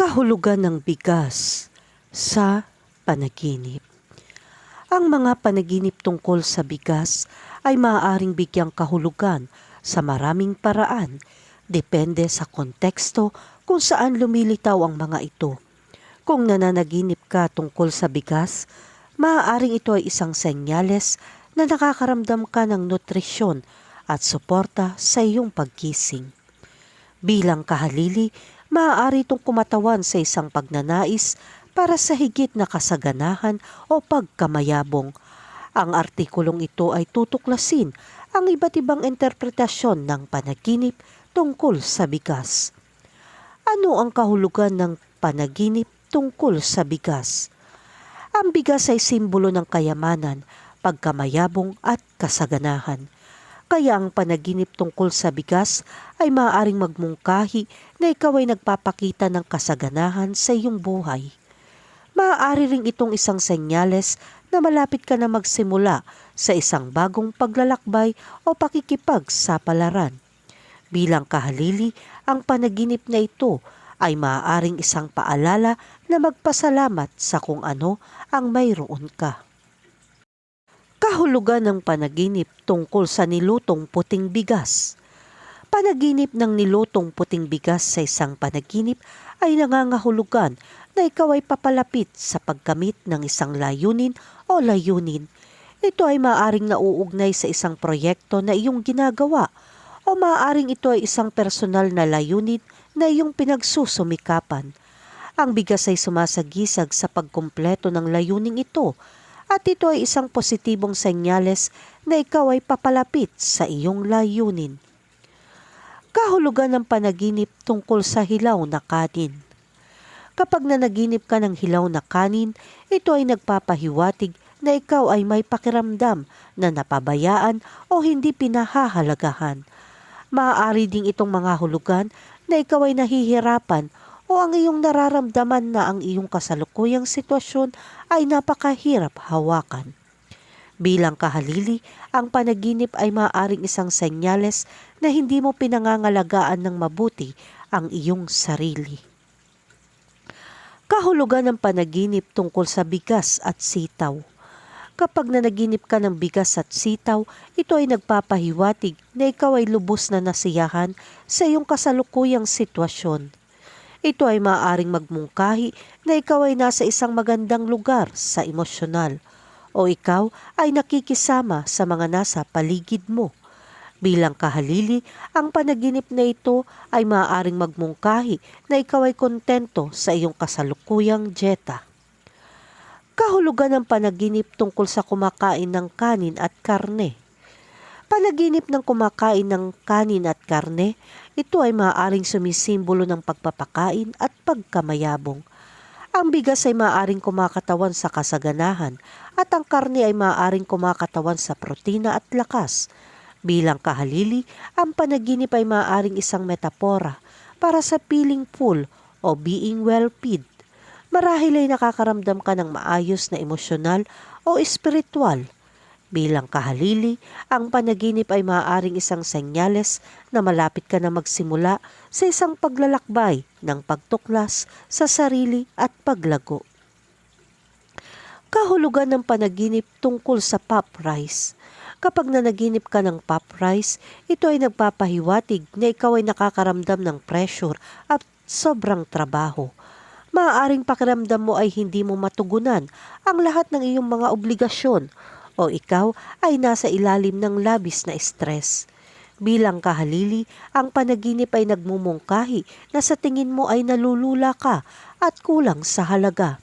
Kahulugan ng bigas sa panaginip. Ang mga panaginip tungkol sa bigas ay maaaring bigyang kahulugan sa maraming paraan, depende sa konteksto kung saan lumilitaw ang mga ito. Kung nananaginip ka tungkol sa bigas, maaaring ito ay isang senyales na nakakaramdam ka ng nutrisyon at suporta sa iyong paggising. Bilang kahalili, maaari itong kumatawan sa isang pagnanais para sa higit na kasaganahan o pagkamayabong. Ang artikulong ito ay tutuklasin ang iba't ibang interpretasyon ng panaginip tungkol sa bigas. Ano ang kahulugan ng panaginip tungkol sa bigas? Ang bigas ay simbolo ng kayamanan, pagkamayabong at kasaganahan. Kaya ang panaginip tungkol sa bigas ay maaaring magmungkahi na ikaw ay nagpapakita ng kasaganahan sa iyong buhay. Maaari ring itong isang senyales na malapit ka na magsimula sa isang bagong paglalakbay o pakikipagsapalaran. Bilang kahalili, ang panaginip na ito ay maaaring isang paalala na magpasalamat sa kung ano ang mayroon ka. Kahulugan ng panaginip tungkol sa nilutong puting bigas. Panaginip ng nilutong puting bigas sa isang panaginip ay nangangahulugan na ikaw ay papalapit sa pagkamit ng isang layunin o layunin. Ito ay maaaring nauugnay sa isang proyekto na iyong ginagawa o maaaring ito ay isang personal na layunin na iyong pinagsusumikapan. Ang bigas ay sumasagisag sa pagkumpleto ng layuning ito at ito ay isang positibong senyales na ikaw ay papalapit sa iyong layunin. Kahulugan ng panaginip tungkol sa hilaw na kanin. Kapag nanaginip ka ng hilaw na kanin, ito ay nagpapahiwatig na ikaw ay may pakiramdam na napabayaan o hindi pinahahalagahan. Maaari ding itong mga hulugan na ikaw ay nahihirapan o ang iyong nararamdaman na ang iyong kasalukuyang sitwasyon ay napakahirap hawakan. Bilang kahalili, ang panaginip ay maaaring isang senyales na hindi mo pinangangalagaan ng mabuti ang iyong sarili. Kahulugan ng panaginip tungkol sa bigas at sitaw. Kapag nanaginip ka ng bigas at sitaw, ito ay nagpapahiwatig na ikaw ay lubos na nasiyahan sa iyong kasalukuyang sitwasyon. Ito ay maaaring magmungkahi na ikaw ay nasa isang magandang lugar sa emosyonal o ikaw ay nakikisama sa mga nasa paligid mo. Bilang kahalili, ang panaginip na ito ay maaaring magmungkahi na ikaw ay kontento sa iyong kasalukuyang dieta. Kahulugan ng panaginip tungkol sa kumakain ng kanin at karne. Panaginip ng kumakain ng kanin at karne, ito ay maaaring sumisimbolo ng pagpapakain at pagkamayabong. Ang bigas ay maaaring kumakatawan sa kasaganahan at ang karne ay maaaring kumakatawan sa protina at lakas. Bilang kahalili, ang panaginip ay maaaring isang metapora para sa feeling full o being well-fed. Marahil ay nakakaramdam ka ng maayos na emosyonal o espiritual. Bilang kahalili, ang panaginip ay maaaring isang senyales na malapit ka na magsimula sa isang paglalakbay ng pagtuklas sa sarili at paglago. Kahulugan ng panaginip tungkol sa pop rice. Kapag nanaginip ka ng pop rice, ito ay nagpapahiwatig na ikaw ay nakakaramdam ng pressure at sobrang trabaho. Maaaring pakiramdam mo ay hindi mo matugunan ang lahat ng iyong mga obligasyon o ikaw ay nasa ilalim ng labis na stress. Bilang kahalili, ang panaginip ay nagmumungkahi na sa tingin mo ay nalulula ka at kulang sa halaga.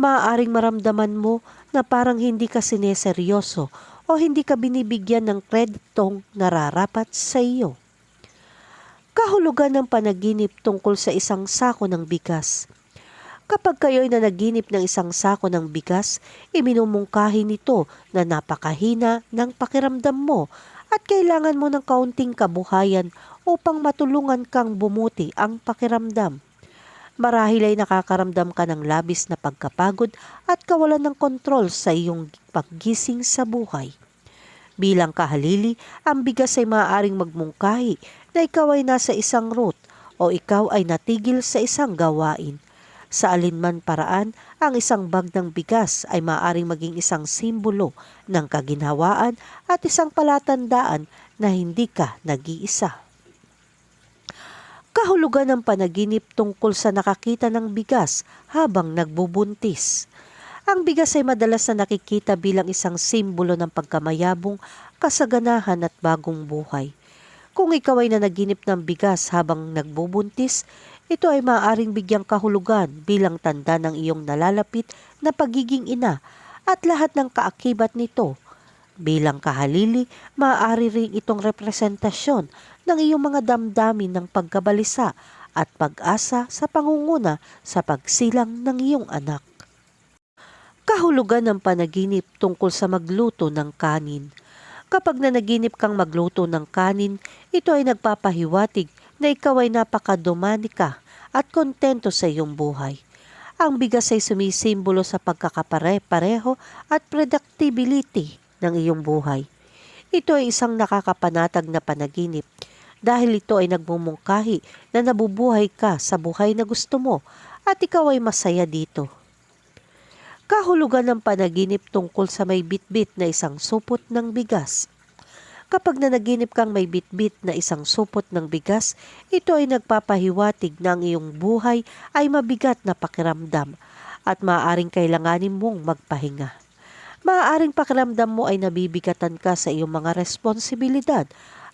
Maaaring maramdaman mo na parang hindi ka sineseryoso o hindi ka binibigyan ng kreditong nararapat sa iyo. Kahulugan ng panaginip tungkol sa isang sako ng bigas. Kapag kayo'y nanaginip ng isang sako ng bigas, iminumungkahi nito na napakahina ng pakiramdam mo at kailangan mo ng kaunting kabuhayan upang matulungan kang bumuti ang pakiramdam. Marahil ay nakakaramdam ka ng labis na pagkapagod at kawalan ng kontrol sa iyong paggising sa buhay. Bilang kahalili, ang bigas ay maaaring magmungkahi na ikaw ay nasa isang route o ikaw ay natigil sa isang gawain. Sa alinman paraan, ang isang bag ng bigas ay maaaring maging isang simbolo ng kaginhawaan at isang palatandaan na hindi ka nag-iisa. Kahulugan ng panaginip tungkol sa nakakita ng bigas habang nagbubuntis. Ang bigas ay madalas na nakikita bilang isang simbolo ng pagkamayabong, kasaganahan at bagong buhay. Kung ikaw ay nanaginip ng bigas habang nagbubuntis, ito ay maaaring bigyang kahulugan bilang tanda ng iyong nalalapit na pagiging ina at lahat ng kaakibat nito. Bilang kahalili, maaari rin itong representasyon ng iyong mga damdamin ng pagkabalisa at pag-asa sa pangunguna sa pagsilang ng iyong anak. Kahulugan ng panaginip tungkol sa magluto ng kanin. Kapag nanaginip kang magluto ng kanin, ito ay nagpapahiwatig na ikaw ay napakadomanika at kontento sa iyong buhay. Ang bigas ay sumisimbolo sa pagkakapare-pareho at predictability ng iyong buhay. Ito ay isang nakakapanatag na panaginip dahil ito ay nagmumungkahi na nabubuhay ka sa buhay na gusto mo at ikaw ay masaya dito. Kahulugan ng panaginip tungkol sa may bitbit na isang supot ng bigas. Kapag nanaginip kang may bitbit na isang supot ng bigas, ito ay nagpapahiwatig na ang iyong buhay ay mabigat na pakiramdam at maaaring kailanganin mong magpahinga. Maaaring pakiramdam mo ay nabibigatan ka sa iyong mga responsibilidad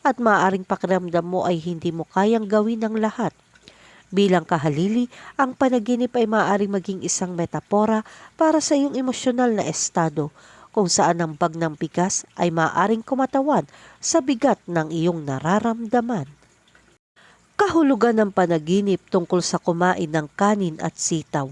at maaaring pakiramdam mo ay hindi mo kayang gawin ang lahat. Bilang kahalili, ang panaginip ay maaaring maging isang metapora para sa iyong emosyonal na estado kung saan ang bag ng bigas ay maaaring kumatawan sa bigat ng iyong nararamdaman. Kahulugan ng panaginip tungkol sa kumain ng kanin at sitaw.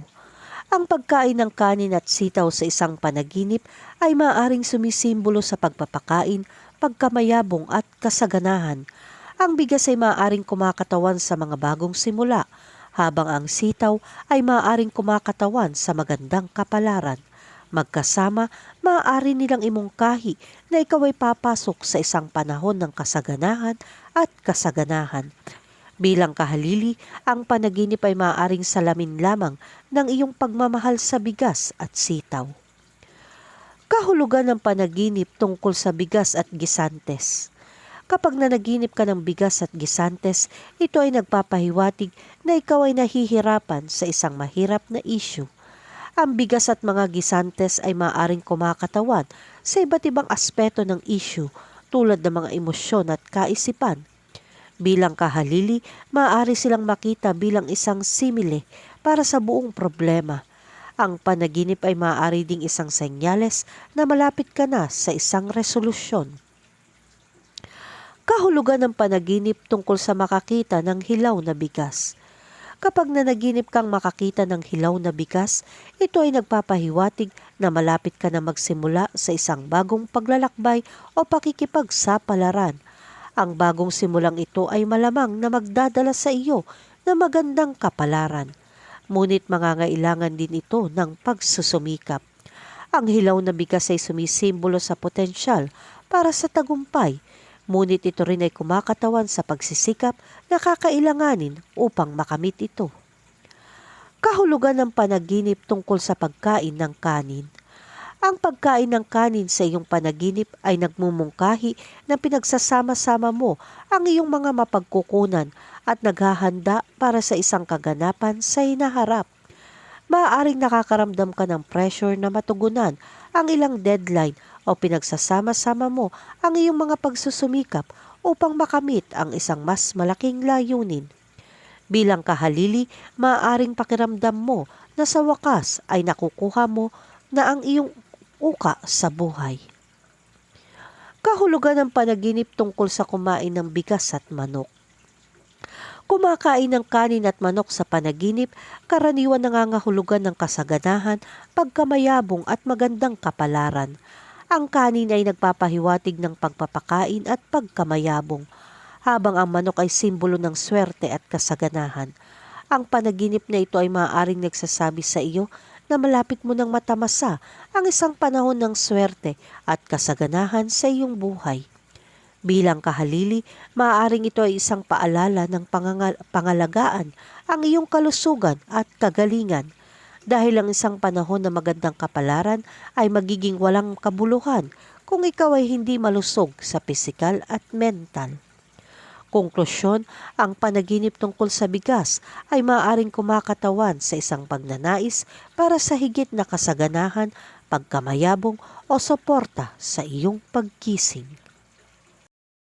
Ang pagkain ng kanin at sitaw sa isang panaginip ay maaaring sumisimbolo sa pagpapakain, pagkamayabong at kasaganahan. Ang bigas ay maaaring kumakatawan sa mga bagong simula, habang ang sitaw ay maaaring kumakatawan sa magandang kapalaran. Magkasama, maaari nilang imungkahi na ikaw ay papasok sa isang panahon ng kasaganahan at kasaganahan. Bilang kahalili, ang panaginip ay maaaring salamin lamang ng iyong pagmamahal sa bigas at sitaw. Kahulugan ng panaginip tungkol sa bigas at gisantes. Kapag nanaginip ka ng bigas at gisantes, ito ay nagpapahiwatig na ikaw ay nahihirapan sa isang mahirap na issue. Ang bigas at mga gisantes ay maaring kumakatawan sa iba't ibang aspeto ng issue tulad ng mga emosyon at kaisipan. Bilang kahalili, maaari silang makita bilang isang simile para sa buong problema. Ang panaginip ay maaari ding isang senyales na malapit ka na sa isang resolusyon. Kahulugan ng panaginip tungkol sa makakita ng hilaw na bigas. Kapag nanaginip kang makakita ng hilaw na bigas, ito ay nagpapahiwatig na malapit ka na magsimula sa isang bagong paglalakbay o pakikipagsapalaran. Ang bagong simulang ito ay malamang na magdadala sa iyo na magandang kapalaran. Ngunit mangangailangan din ito ng pagsusumikap. Ang hilaw na bigas ay sumisimbolo sa potensyal para sa tagumpay, ngunit ito rin ay kumakatawan sa pagsisikap na kakailanganin upang makamit ito. Kahulugan ng panaginip tungkol sa pagkain ng kanin. Ang pagkain ng kanin sa iyong panaginip ay nagmumungkahi na pinagsasama-sama mo ang iyong mga mapagkukunan at naghahanda para sa isang kaganapan sa hinaharap. Maaaring nakakaramdam ka ng pressure na matugunan ang ilang deadline o pinagsasama-sama mo ang iyong mga pagsusumikap upang makamit ang isang mas malaking layunin. Bilang kahalili, maaaring pakiramdam mo na sa wakas ay nakukuha mo na ang iyong uka sa buhay. Kahulugan ng panaginip tungkol sa kumain ng bigas at manok. Kumakain ng kanin at manok sa panaginip, karaniwan nangangahulugan ng kasaganahan, pagkamayabong at magandang kapalaran. Ang kanin ay nagpapahiwatig ng pagpapakain at pagkamayabong, habang ang manok ay simbolo ng swerte at kasaganahan. Ang panaginip na ito ay maaaring nagsasabi sa iyo na malapit mo nang matamasa ang isang panahon ng swerte at kasaganahan sa iyong buhay. Bilang kahalili, maaaring ito ay isang paalala ng pangangal- pangalagaan ang iyong kalusugan at kagalingan dahil ang isang panahon na magandang kapalaran ay magiging walang kabuluhan kung ikaw ay hindi malusog sa pisikal at mental. Konklusyon, ang panaginip tungkol sa bigas ay maaaring kumakatawan sa isang pagnanais para sa higit na kasaganahan, pagkamayabong o suporta sa iyong pagkising.